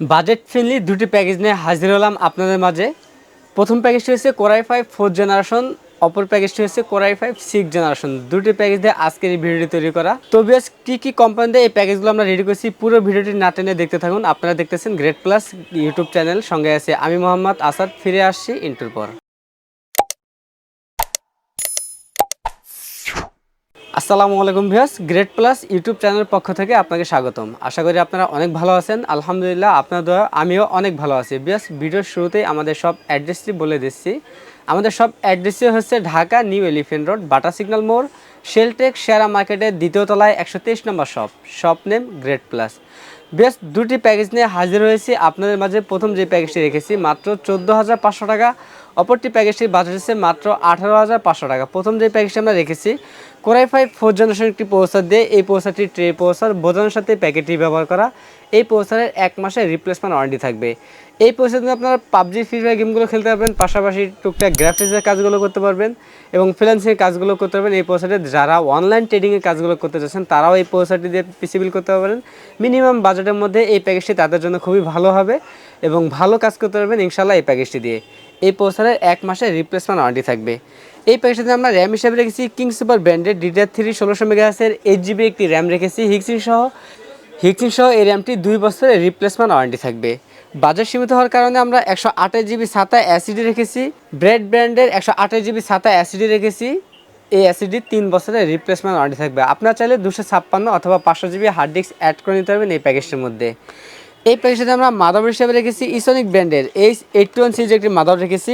Budget friendly দুটি package নিয়ে হাজির হলাম আপনাদের মাঝে। প্রথম প্যাকেজটি হচ্ছে কোরাই ফাইভ ফোর্থ জেনারেশন অপর প্যাকেজটি হচ্ছে core i five six generation দুটি প্যাকেজ দিয়ে আজকের এই ভিডিওটি তৈরি করা। তো বেশ কী কী কোম্পানি দিয়ে এই প্যাকেজগুলো আমরা রেডি করছি, পুরো ভিডিওটি না টেনে দেখতে থাকুন। আপনারা দেখতেছেন গ্রেট প্লাস ইউটিউব চ্যানেল সঙ্গে আছে আমি মোহাম্মদ আসাদ। ফিরে আসছি ইন্টুর পর। আসসালামু আলাইকুম ভিয়াস গ্রেট প্লাস ইউটিউব চ্যানেলের পক্ষ থেকে আপনাকে স্বাগতম। আশা করি আপনারা অনেক ভালো আছেন। আলহামদুলিল্লাহ, আপনার দয়া, আমিও অনেক ভালো আছি। বিয়াস ভিডিওর শুরুতেই আমাদের সব অ্যাড্রেসটি বলে দিচ্ছি। আমাদের সব অ্যাড্রেসটি হচ্ছে Dhaka new elephant road, Bata signal মোড় শেলটেক শেয়ারা মার্কেটের দ্বিতীয় তলায় একশো তেইশ নম্বর shop shop name great plus বেশ দুটি প্যাকেজ নিয়ে হাজির হয়েছি। আপনাদের মাঝে প্রথম যে প্যাকেজটি রেখেছি, মাত্র চোদ্দ হাজার পাঁচশো টাকা। অপরটি প্যাকেজটির বাজেট হচ্ছে মাত্র আঠারো হাজার পাঁচশো টাকা। প্রথম যে প্যাকেজটি আমরা রেখেছি কোরাই ফাইভ ফোর জেনারেশন একটি পৌঁছার দিয়ে এই পৌঁছাটি ট্রে পৌঁছার বোঝানোর সাথে প্যাকেটটি ব্যবহার করা। এই পৌঁছারের এক মাসের রিপ্লেসমেন্ট ওয়ারেন্টি থাকবে। এই পৌঁছাতে আপনারা পাবজি ফ্রি ফায়ার গেমগুলো খেলতে পারবেন, পাশাপাশি টুকটাক গ্রাফিক্সের কাজগুলো করতে পারবেন এবং ফ্রিল্যান্সিংয়ের কাজগুলো করতে পারবেন। এই পৌঁছাতে যারা অনলাইন ট্রেডিংয়ের কাজগুলো করতে চাচ্ছেন, তারাও এই পৌঁছাটি দিয়ে পিসিবিল করতে পারবেন। মিনিমাম বাজেটের মধ্যে এই প্যাকেজটি তাদের জন্য খুবই ভালো হবে এবং ভালো কাজ করতে পারবেন ইনশাল্লাহ এই প্যাকেজটি দিয়ে। এই পৌঁছারের এক মাসের রিপ্লেসমেন্ট ওয়ারেন্টি থাকবে। এই প্যাকেজটিতে আমরা র্যাম হিসাবে রেখেছি কিং সুপার ব্র্যান্ডের ডিডিআর থ্রি ষোলোশো মেগাহাসের এইট জিবি একটি র্যাম রেখেছি হিক্সিং সহ। হিক্সিং সহ এই র্যামটি দুই বছরের রিপ্লেসমেন্ট ওয়ারেন্টি থাকবে। বাজার সীমিত হওয়ার কারণে আমরা একশো আঠাশ জিবি সাতা অ্যাসিডি রেখেছি ব্রেড ব্র্যান্ডের একশো আঠাশ জিবি সাতা অ্যাসিডি রেখেছি, এই অ্যাসিডি তিন বছরের রিপ্লেসমেন্ট ওয়ারেন্টি থাকবে। আপনার চাইলে দুশো ছাপ্পান্ন অথবা পাঁচশো জিবি হার্ড ডিস্ক অ্যাড করে নিতে পারবেন এই প্যাকেজটির মধ্যে। এই প্যাকেজটাতে আমরা মাদার হিসেবে রেখেছি ইসনিক ব্র্যান্ডের এইচ এইট ওয়ান সিরিজ একটি মাদার রেখেছি।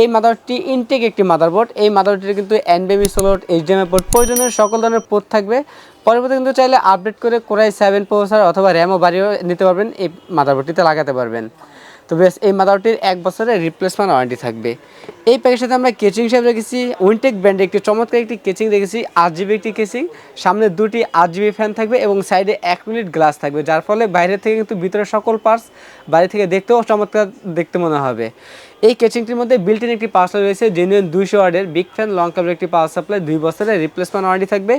এই মাদারটি ইনটেক একটি মাদারবোর্ড। এই মাদারটির কিন্তু এনবিএমি এইচ এইচডিএমআই বোর্ড প্রয়োজনীয় সকল ধরনের পোর্ট থাকবে। পরবর্তী কিন্তু চাইলে আপডেট করে কোরাই সেভেন প্রসেসর অথবা র্যামও বাড়িয়েও নিতে পারবেন, এই মাদারবোর্ডটিতে লাগাতে পারবেন। তো বেশ, এই মাদারটির এক বছরের রিপ্লেসমেন্ট ওয়ারেন্টি থাকবে। এই প্যাকের সাথে আমরা কেচিং হিসাবে রেখেছি উইনটেক ব্র্যান্ডে একটি চমৎকার একটি কেচিং রেখেছি আট জিবি একটি কেচিং সামনে দুটি আট জিবি ফ্যান থাকবে এবং সাইডে এক মিনিট গ্লাস থাকবে, যার ফলে বাইরে থেকে কিন্তু ভিতরে সকল পার্টস বাইরে থেকে দেখতেও চমৎকার দেখতে মনে হবে। এই কেচিংটির মধ্যে বিল্টিন একটি পাওয়ার সাপ্লাই রয়েছে জেনুইন দুইশো ওয়ার্ডের বিগ ফ্যান লং কেবল একটি পাওয়ার সাপ্লাই দুই বছরের রিপ্লেসমেন্ট ওয়ারেন্টি থাকবে।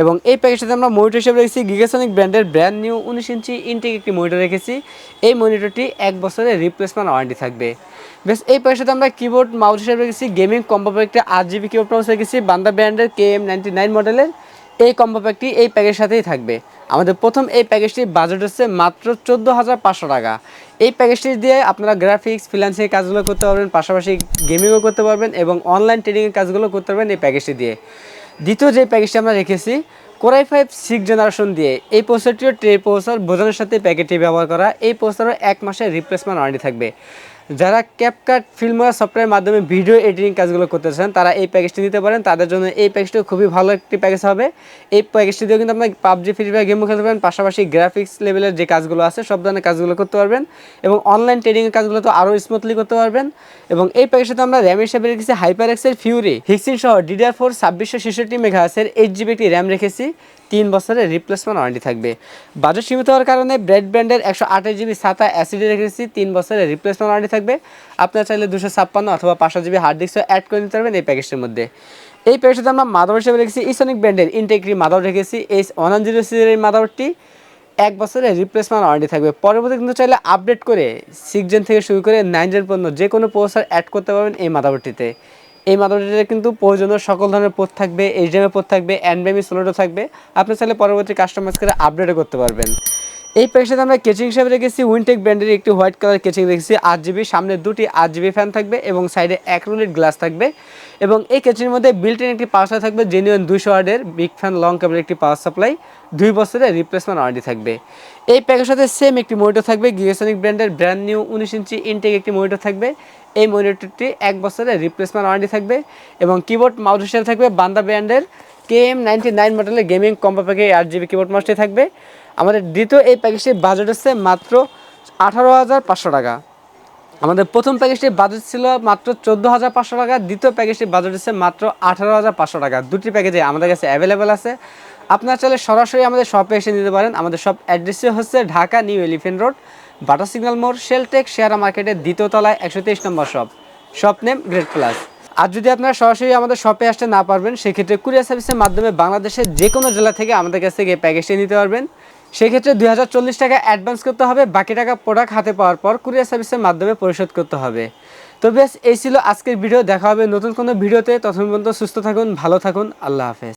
এবং এই প্যাকেজটাতে আমরা মনিটর হিসেবে রেখেছি গিগাসনিক ব্র্যান্ডের ব্র্যান্ড নিউ উনিশ ইঞ্চি ইনটেক একটি মনিটর রেখেছি। এই মনিটরটি এক বছরের রিপ্লেসমেন্ট ওয়ারেন্টি থাকবে। বেশ, এই প্যাকেজটাতে আমরা কিবোর্ড মাউস হিসেবে রেখেছি গেমিং কম্বো প্যাকটি আট জিবি কিবোর্ড মাউস রেখেছি, বান্দা ব্র্যান্ডের কে এম নাইনটি নাইন মডেলের এই কম্বো প্যাকটি এই প্যাকের সাথেই থাকবে। আমাদের প্রথম এই প্যাকেজটির বাজেট হচ্ছে মাত্র চোদ্দ হাজার পাঁচশো টাকা। এই প্যাকেজটি দিয়ে আপনারা গ্রাফিক্স ফ্রিল্যান্সিং কাজগুলো করতে পারবেন, পাশাপাশি গেমিংও করতে পারবেন এবং অনলাইন ট্রেডিংয়ের কাজগুলো করতে পারবেন এই প্যাকেজটি দিয়ে। দ্বিতীয় যে প্যাকেজটি আমরা রেখেছি কোরাই ফাইভ সিক্স জেনারেশন দিয়ে। এই পোস্টারটিও ট্রে পোস্টার বোঝানোর সাথে প্যাকেটটি ব্যবহার করা। এই পোস্টারও এক মাসের রিপ্লেসমেন্ট ওয়ারেন্টি থাকবে। যারা ক্যাপকাট ফিল্মার সফটওয়্যারের মাধ্যমে ভিডিও এডিটিং কাজগুলো করতে চান তারা এই প্যাকেজটি নিতে পারেন। তাদের জন্য এই প্যাকেজটি খুবই ভালো একটি প্যাকেজ হবে। এই প্যাকেজটি দিয়েও কিন্তু আপনার পাবজি ফ্রি ফায়ার গেমও খেলতে পারেন। পাশাপাশি গ্রাফিক্স লেভেলের যে কাজগুলো আছে, সব ধরনের কাজগুলো করতে পারবেন। এবং অনলাইন ট্রেডিংয়ের কাজগুলো তো আরও স্মুথলি করতে পারবেন। এবং এই প্যাকেজটাতে আমরা র্যাম হিসেবে রেখেছি হাইপার এক্সের ফিউরি হিক্সিন সহ ডিডিআর ফোর ছাব্বিশশো ছেষট্টি মেঘাসের এইট জিবি একটি র্যাম রেখেছি। তিন বছরের রিপ্লেসমেন্ট ওয়ারেন্টি থাকবে। বাজেট সীমিত হওয়ার কারণে ব্রেড ব্র্যান্ডের একশো আঠাশ জিবি সাতা অ্যাসিডি রেখেছি তিন বছরের রিপ্লেসমেন্ট ওয়ারেন্টি থাকবে। আপনারা চাইলে দুশো ছাপ্পান্ন অথবা পাঁচশো জিবি হার্ড ডিস্কও অ্যাড করে নিতে পারবেন এই প্যাকেজটির মধ্যে। এই প্যাকেজটাতে আমরা মাদার হিসেবে রেখেছি ইসনিক ব্র্যান্ডের ইনটেগ্রি মাদার রেখেছি এই ওয়ান জিরো সিজের এই মাদারটি এক বছরের রিপ্লেসমেন্ট ওয়ারেন্টি থাকবে। পরবর্তী কিন্তু চাইলে আপডেট করে সিক্স জেন থেকে শুরু করে নাইন জেন পর্যন্ত যে কোনো প্রসেসর অ্যাড করতে পারবেন এই মাদারটিতে এই মাদারটিতে কিন্তু প্রয়োজনীয় সকল ধরনের পোর্ট থাকবে এইচডিএমএ পোর্ট থাকবে অ্যান্ডবেমি সোলোটো থাকবে। আপনি চাইলে পরবর্তী কাস্টমাইজ করে আপডেটও করতে পারবেন। এই প্যাকেজটাতে আমরা কেচিং হিসাবে রেখেছি উইনটেক ব্র্যান্ডের একটি হোয়াইট কালার কেচিং রেখেছি। আট জিবি সামনে দুটি আট জিবি ফ্যান থাকবে এবং সাইডে এক রুলিট গ্লাস থাকবে। এবং এই কেচিংয়ের মধ্যে বিল্টিন একটি পাওয়ার থাকবে জেনুইন দুশো ওয়ার্ডের বিগ ফ্যান লং কেবল একটি পাওয়ার সাপ্লাই দুই বছরের রিপ্লেসমেন্ট ওয়ারেন্টি থাকবে। এই প্যাকের সাথে সেম একটি মনিটর থাকবে গিয়েসনিক ব্র্যান্ডের ব্র্যান্ড নিউ উনিশ ইঞ্চি ইনটেক একটি মনিটর থাকবে। এই মনিটরটি এক বছরের রিপ্লেসমেন্ট ওয়ারেন্টি থাকবে এবং কিবোর্ড মাউস থাকবে, বান্দা ব্র্যান্ডের কে এম নাইনটি নাইন মডেলের গেমিং কম্পো প্যাকে আট জিবি কিবোর্ড মাউসটি থাকবে। আমাদের দ্বিতীয় এই প্যাকেজটির বাজেট হচ্ছে মাত্র আঠারো হাজার পাঁচশো টাকা। আমাদের প্রথম প্যাকেজটির বাজেট ছিল মাত্র চোদ্দ হাজার পাঁচশো টাকা, দ্বিতীয় প্যাকেজটির বাজেট হচ্ছে মাত্র আঠারো হাজার পাঁচশো টাকা। দুটি প্যাকেজে আমাদের কাছে অ্যাভেলেবেল আছে। আপনারা চাইলে সরাসরি আমাদের শপে এসে নিতে পারেন। আমাদের শপ অ্যাড্রেসই হচ্ছে Dhaka new elephant road Bata signal মোড় শেলটেক শেয়ারা মার্কেটের দ্বিতীয় তলায় একশো তেইশ নম্বর shop shop name great plus আর যদি আপনারা সরাসরি আমাদের শপে আসতে না পারবেন, সেক্ষেত্রে কুরিয়ার সার্ভিসের মাধ্যমে বাংলাদেশের যে কোনো জেলা থেকে আমাদের কাছ থেকে প্যাকেজটি নিতে পারবেন। সেক্ষেত্রে দুই হাজার চল্লিশ টাকা অ্যাডভান্স করতে হবে, বাকি টাকা প্রোডাক্ট হাতে পাওয়ার পর কুরিয়ার সার্ভিসের মাধ্যমে পরিশোধ করতে হবে। তো বেশ, এই ছিল আজকের ভিডিও দেখা হবে নতুন কোনো ভিডিওতে তখন পর্যন্ত সুস্থ থাকুন, ভালো থাকুন, আল্লাহ হাফেজ।